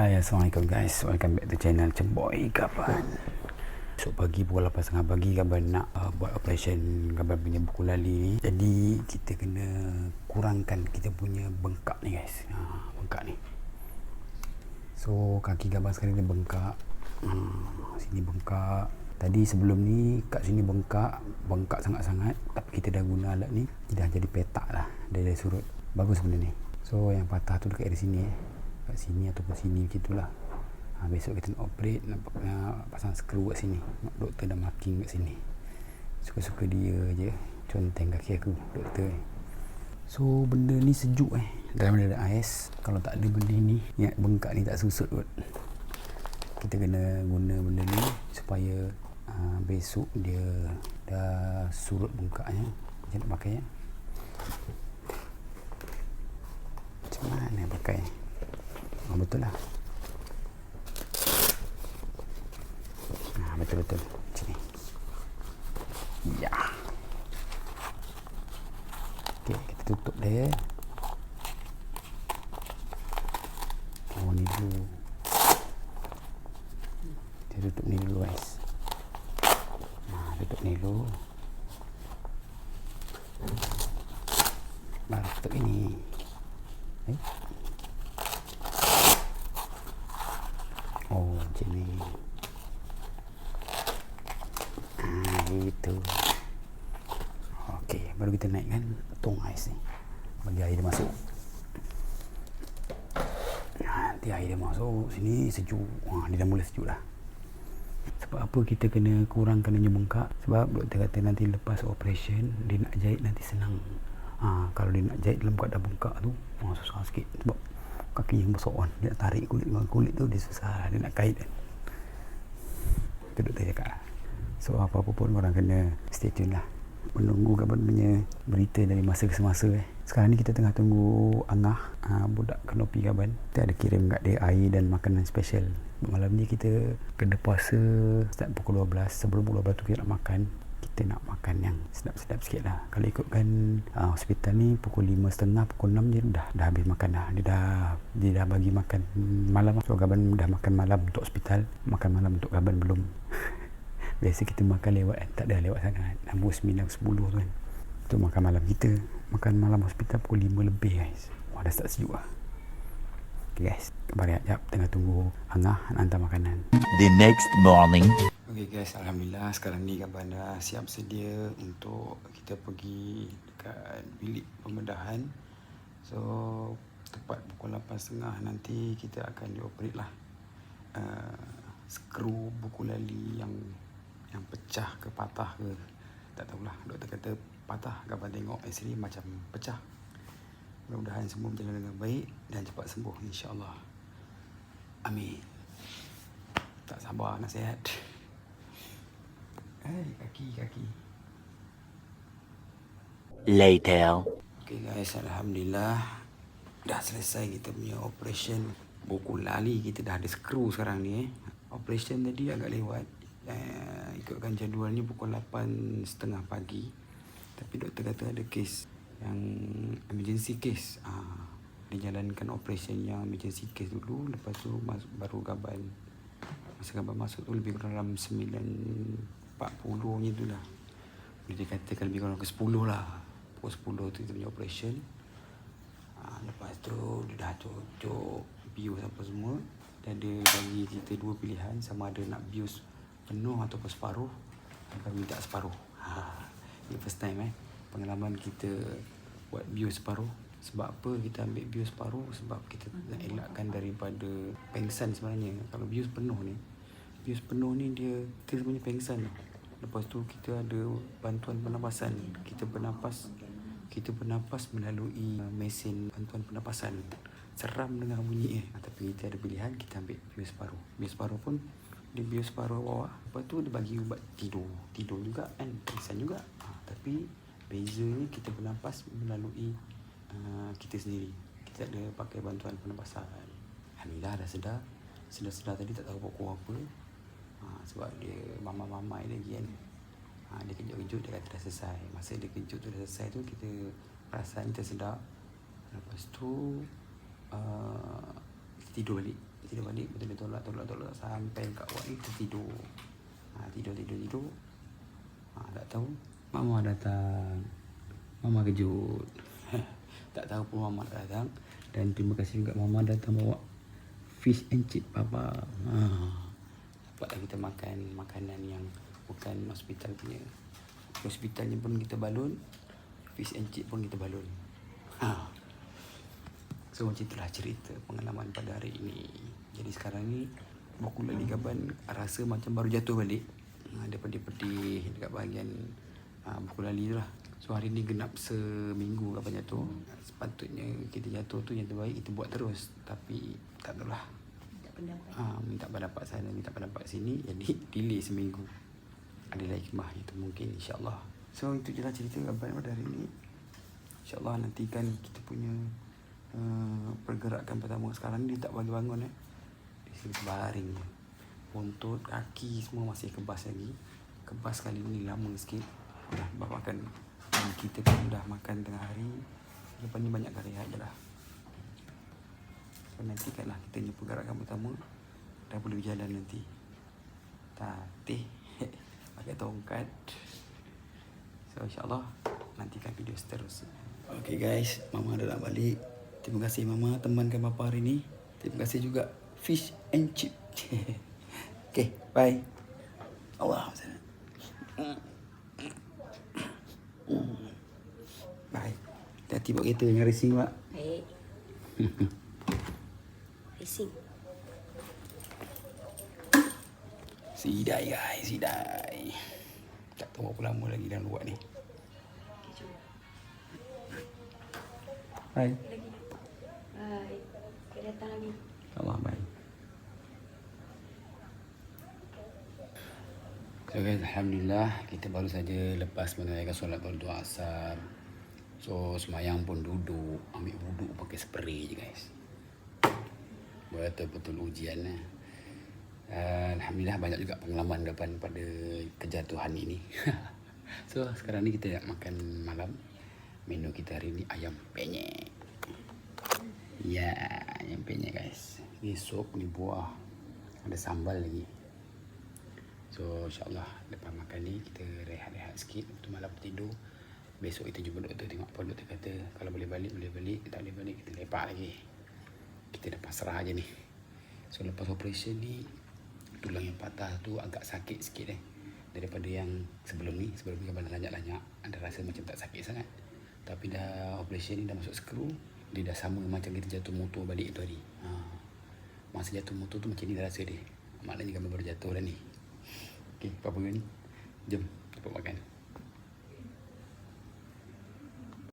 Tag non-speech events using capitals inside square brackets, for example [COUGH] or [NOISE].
Hai Assalamualaikum guys. Welcome back to channel. Cemboy Kapan? So pagi pukul 8.30 pagi Kaban nak uh, buat operation Kaban punya buku lali ni. Jadi kita kena kurangkan kita punya bengkak ni guys. Ha, Bengkak ni. So kaki Kaban sekarang ni bengkak. Hmm, Sini bengkak. Tadi sebelum ni kat sini bengkak. Bengkak sangat-sangat Tapi kita dah guna alat ni Dah jadi petak lah. Dia dah surut. Bagus benda ni. So yang patah tu dekat dari sini eh kat sini ataupun sini gitulah. Ha, besok kita nak operate nak, nak pasang skru kat sini. Doktor dah marking kat sini. Suka-suka dia je. Conteng kaki aku doktor. So benda ni sejuk eh. Dalam ada ais kalau tak ada benda ni yang bengkak ni tak susut kot. Kita kena guna benda ni supaya uh, besok dia dah surut bengkaknya macam nak pakai ya? Macam mana pakai Oh, betul lah. Nah, betul-betul. Sini. Ya. Okey, kita tutup dia. Oh, ni dulu. Kita tutup ni dulu, guys. Nah, tutup ni dulu. Baru tutup ini. Eh? Macam ni. Ah, itu. Okey, baru kita naikkan tong ais ni. Bagi air dia masuk. Nanti air dia masuk sini sejuk. Ha, dia dah mula sejuk dah. Sebab apa kita kena kurangkan dia bengkak? Sebab doktor kata nanti lepas operation dia nak jahit nanti senang. Ha, kalau dia nak jahit dalam keadaan bengkak tu, oh, susah sikit. Sebab kaki yang besar kan dia tarik kulit dengan kulit tu dia susah dia nak kait kan. Itu doktor cakap lah. so apa-apa pun orang kena stay tune lah. Menunggu kabar punya berita dari masa ke semasa eh. sekarang ni kita tengah tunggu Angah uh, budak kenopi kaban kita ada kirim kat dia air dan makanan special. Malam ni kita kena puasa start pukul 12 sebelum pukul 12 tu kita nak makan kita nak makan yang sedap-sedap sikit lah. Kalau ikutkan uh, hospital ni pukul 5.30 pukul 6 je dah dah habis makan dah. Dia dah dia dah bagi makan malam. So Gaban dah makan malam untuk hospital makan malam untuk Gaban belum. [LAUGHS] Biasa kita makan lewat kan tak ada lewat sangat. Pukul 9 10 tu kan. Tu makan malam kita. Makan malam hospital pukul 5 lebih guys. Wah dah start sejuk lah. Guys. Kembali sekejap tengah tunggu Angah nak hantar makanan. The next morning. Okay guys, Alhamdulillah sekarang ni Kaban dah siap sedia untuk kita pergi dekat bilik pembedahan. So, tepat pukul 8.30 nanti kita akan dioperate lah. Uh, skru buku lali yang yang pecah ke patah ke. Tak tahulah, doktor kata patah. Kaban tengok x-ray macam pecah. Mudah-mudahan semua berjalan dengan baik dan cepat sembuh insyaAllah. Amin. Tak sabar nak sihat. Hai, kaki, kaki. Later. Okay guys, Alhamdulillah. Dah selesai kita punya operation. Buku lali kita dah ada skru sekarang ni eh. Operation tadi agak lewat. Uh, ikutkan jadual ni pukul 8.30 pagi. Tapi doktor kata ada kes yang emergency case. Uh, dia jalankan operation yang emergency case dulu. Lepas tu masuk, baru gaban. Masa gaban masuk tu lebih kurang dalam 9 40 macam tu lah. Boleh dikatakan lebih kurang ke 10 lah. Pukul 10 tu kita punya operation. Ha, Lepas tu dia dah cocok bios apa semua. Dan dia bagi kita dua pilihan. Sama ada nak bios penuh ataupun separuh. Atau minta separuh. Ha, Ini first time eh. Pengalaman kita buat bios separuh. Sebab apa kita ambil bios separuh? Sebab kita nak elakkan daripada pengsan sebenarnya. Kalau bios penuh ni Bios penuh ni dia Kita sebenarnya pengsan tau Lepas tu kita ada bantuan pernafasan. Kita bernapas kita bernapas melalui uh, mesin bantuan pernafasan. Seram dengan bunyi eh. Tapi kita ada pilihan kita ambil bios separuh. Bios separuh pun dia bios separuh bawah. Lepas tu dia bagi ubat tidur. Tidur juga kan. Pingsan juga. Ha, tapi bezanya kita bernapas melalui uh, kita sendiri. Kita ada pakai bantuan pernafasan. Alhamdulillah dah sedar. Sedar-sedar tadi tak tahu pokok apa ha, sebab dia mama-mama lagi kan. Ha, dia kejut-kejut dia kata dah selesai. Masa dia kejut tu dah selesai tu kita perasaan sedap. Lepas tu uh, kita tidur balik. Tidur balik betul dia tolak tolak tolak sampai kat awak ni tertidur ha, tidur tidur tidur. Ha, tak tahu. Mama datang. Mama kejut. [LAUGHS] Tak tahu pun mama datang. Dan terima kasih juga mama datang bawa fish and chip papa. Ha. Dapatlah kita makan makanan yang bukan hospital punya. Hospitalnya pun kita balun fish and chip pun kita balun. Ha. So macam itulah cerita pengalaman pada hari ini. Jadi sekarang ni Buku Lali Gaban rasa macam baru jatuh balik. Ha, Dia pedih-pedih dekat bahagian ha, buku Lali tu lah. So hari ni genap seminggu kapan jatuh. Sepatutnya kita jatuh tu yang terbaik kita buat terus. Tapi tak tahu lah Tak pendapat. ha, Minta pendapat sana, minta pendapat sini Jadi delay seminggu Adalah hikmah itu mungkin insyaAllah So itu je lah cerita Gaban pada hari ni InsyaAllah nantikan kita punya uh, pergerakan pertama sekarang dia tak bagi bangun eh. Di sini baring. Buntut, kaki semua masih kebas lagi. Kebas kali ni lama sikit. Dah makan. Dan kita pun dah makan tengah hari. Lepas ni banyak rehat je lah. So nantikanlah kita punya pergerakan pertama. Dah boleh berjalan nanti. Tatih. [LAUGHS] Pakai tongkat. So insyaAllah nantikan video seterusnya. Okay guys, Mama dah nak balik. Terima kasih Mama temankan Papa hari ni. Terima kasih juga fish and chip. [LAUGHS] okay, bye. Allah Bye. Hati-hati bawa kereta dengan racing pak. Baik. [LAUGHS] Racing. Sidai guys, sidai. Tak tahu berapa lama lagi dalam luar ni. Bye. Lagi. Datang lagi. Allah baik. So guys, Alhamdulillah kita baru saja lepas menunaikan solat berdoa asar. So semayang pun duduk, ambil wuduk pakai spray je guys. Betul-betul ujian lah. Uh, Alhamdulillah banyak juga pengalaman depan pada kejatuhan ini. [LAUGHS] so sekarang ni kita nak makan malam. Menu kita hari ni ayam penyet. Ya, ayam penyet guys. Ni sup, ni buah. Ada sambal lagi. So insyaAllah lepas makan ni kita rehat-rehat sikit Waktu malam tidur Besok kita jumpa doktor tengok apa doktor kata Kalau boleh balik boleh balik Tak boleh balik kita lepak lagi Kita dah pasrah aja ni So lepas operation ni Tulang yang patah tu agak sakit sikit eh Daripada yang sebelum ni Sebelum ni kan lanyak-lanyak Ada rasa macam tak sakit sangat Tapi dah operation ni dah masuk skru Dia dah sama macam kita jatuh motor balik tu hari ha. Masa jatuh motor tu macam ni dah rasa dia Maknanya kami baru jatuh dah ni Okay, apa-apa ni? Jom, buat makan.